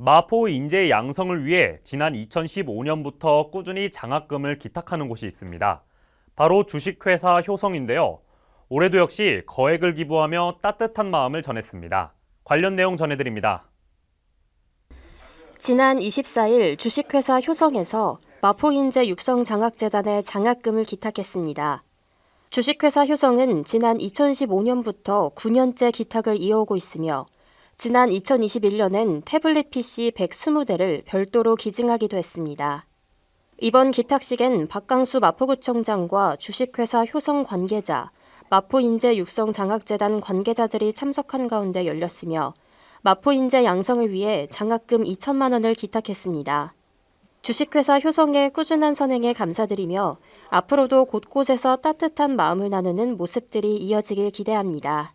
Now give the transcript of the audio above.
마포 인재 양성을 위해 지난 2015년부터 꾸준히 장학금을 기탁하는 곳이 있습니다. 바로 주식회사 효성인데요. 올해도 역시 거액을 기부하며 따뜻한 마음을 전했습니다. 관련 내용 전해드립니다. 지난 24일 주식회사 효성에서 마포인재 육성장학재단에 장학금을 기탁했습니다. 주식회사 효성은 지난 2015년부터 9년째 기탁을 이어오고 있으며 지난 2021년엔 태블릿 PC 120대를 별도로 기증하기도 했습니다. 이번 기탁식엔 박강수 마포구청장과 주식회사 효성 관계자, 마포인재 육성장학재단 관계자들이 참석한 가운데 열렸으며 마포인재 양성을 위해 장학금 2천만 원을 기탁했습니다. 주식회사 효성의 꾸준한 선행에 감사드리며 앞으로도 곳곳에서 따뜻한 마음을 나누는 모습들이 이어지길 기대합니다.